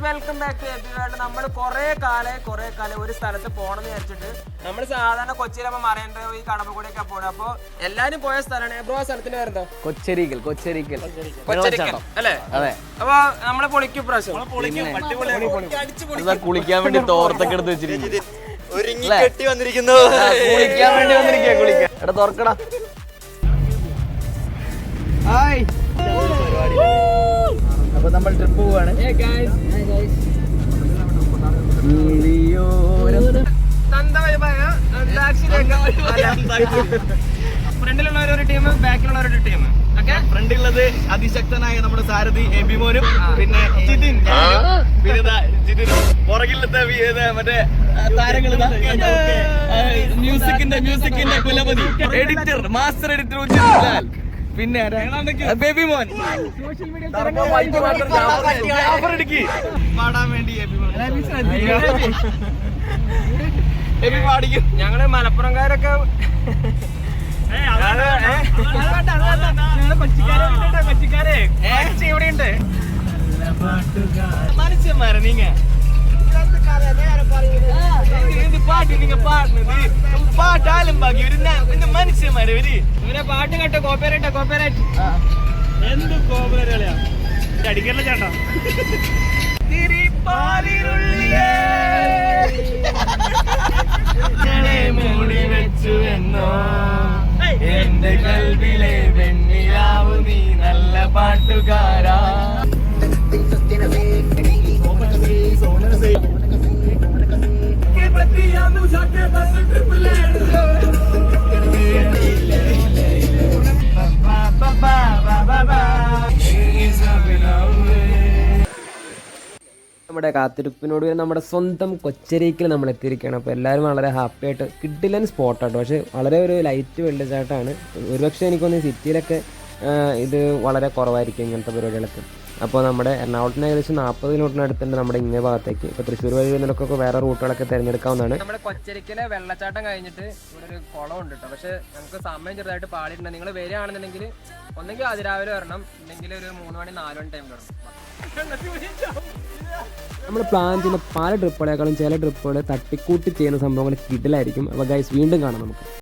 Guys welcome back to നമ്മൾ കുറെ കാലേ കുറെ കാലം ഒരു സ്ഥലത്ത് പോകണം എന്ന് വിചാരിച്ചിട്ട് നമ്മൾ സാധാരണ കൊച്ചിയിലാകുമ്പോൾ മറയേണ്ട ഈ കടമ്പക്കൂടെയൊക്കെ പോകണം അപ്പോൾ എല്ലാരും പോയ സ്ഥലമാണ്. ബ്രോ ആ സ്ഥലത്തിന്റെ പേരെന്തോ? കൊച്ചരിക്കൽ കൊച്ചരിക്കൽ. കൊച്ചരിക്കൽ. അല്ലേ? അതെ. അപ്പൊ നമ്മൾ പൊളിക്കും പ്രാവശ്യം കുളിക്കാൻ വേണ്ടി തോർത്തൊക്കെ എടുത്ത് വെച്ചിരിക്കുന്നു. ഒരുങ്ങി കെട്ടി വന്നിരിക്കുന്നു. കുളിക്കാൻ വേണ്ടി വന്നിരിക്കുക കുളിക്കാൻ. എടാ തുറക്കടാ. അപ്പൊ നമ്മൾ ട്രിപ്പ് പോവാണ്. ഫ്രണ്ടിലുള്ളവർ ഒരു ടീം ബാക്കിലുള്ളവർ ഒരു ടീം ഓക്കെ ഫ്രണ്ടിലുള്ളത് അതിശക്തനായ നമ്മുടെ സാരഥി എബിമോനും പിന്നെ ജിതിൻ. പിന്നെ ജിതിൻ ജിതിനും. പുറകിലത്തെ മറ്റേ താരങ്ങൾ മ്യൂസിക്കിന്റെ മ്യൂസിക്കിന്റെ കുലപതി. എഡിറ്റർ മാസ്റ്റർ എഡിറ്റർ പിന്നെ ബേബി മോൻ. ഞങ്ങൾ മലപ്പുറംകാരൊക്കെ കൊച്ചിക്കാരെ ഇവിടെ ഉണ്ട് മനുഷ്യന്മാരെ നീങ്ങ. പാട്ട് നിങ്ങ പാടുന്നത് പാട്ടാലും ബാക്കി ഒരു മനുഷ്യന്മാര് ഒരു ഇവരെ പാട്ട് കേട്ടോ കോപ്പേറേറ്റ് കോപ്പറേറ്റ് എന്ത് കോപ്പറേറ്റ് അടിക്കല്ല ചേട്ടാ? തിരിപ്പാലിരുള്ളിയേ ഞങ്ങളെ മൂടി വെച്ചു എന്നോ? എന്റെ കൽവിലെ വെണ്ണിലാവു നീ നല്ല പാട്ടുകാരാ. നമ്മുടെ കാത്തിരിപ്പിനോട് നമ്മുടെ സ്വന്തം കൊച്ചരിക്കൽ നമ്മൾ എത്തിയിരിക്കുകയാണ്. അപ്പോൾ എല്ലാവരും വളരെ ഹാപ്പി ആയിട്ട് കിഡിലൻ സ്പോട്ടാട്ടോ പക്ഷേ വളരെ ഒരു ലൈറ്റ് വെള്ളിച്ചാട്ടാണ് ഒരുപക്ഷെ എനിക്കൊന്ന് സിറ്റിയിലൊക്കെ ഇത് വളരെ കുറവായിരിക്കും ഇങ്ങനത്തെ പരിപാടികളൊക്കെ. അപ്പോൾ നമ്മുടെ എറണാകുളത്തിന് ഏകദേശം നാൽപ്പത് കിലോമീറ്ററിനടുത്തുണ്ട് നമ്മുടെ ഇങ്ങേ ഭാഗത്തേക്ക്. ഇപ്പോൾ തൃശ്ശൂർ വഴി വരുന്നവർക്കൊക്കെ വേറെ റൂട്ടുകളൊക്കെ തിരഞ്ഞെടുക്കാവുന്നതാണ്. നമ്മുടെ കൊച്ചരിക്കലെ വെള്ളച്ചാട്ടം കഴിഞ്ഞിട്ട് ഇവിടെ ഒരു കുളം ഉണ്ട് കേട്ടോ പക്ഷേ നമുക്ക് സമയം ചെറുതായിട്ട് പാടിയിട്ടുണ്ട് നിങ്ങൾ വരികയാണെന്നുണ്ടെങ്കിൽ ഒന്നെങ്കിൽ അതിരാവിലെ വരണം. ഇല്ലെങ്കിൽ ഒരു മൂന്ന് മണി നാല് മണി ടൈം വരണം. നമ്മൾ പ്ലാൻ ചെയ്യുന്ന പല ട്രിപ്പുകളേക്കാളും ചില ട്രിപ്പുകൾ തട്ടിക്കൂട്ടി ചെയ്യുന്ന സംഭവങ്ങൾ കിടിലായിരിക്കും. അപ്പോൾ ഗൈസ് വീണ്ടും കാണാം നമുക്ക്.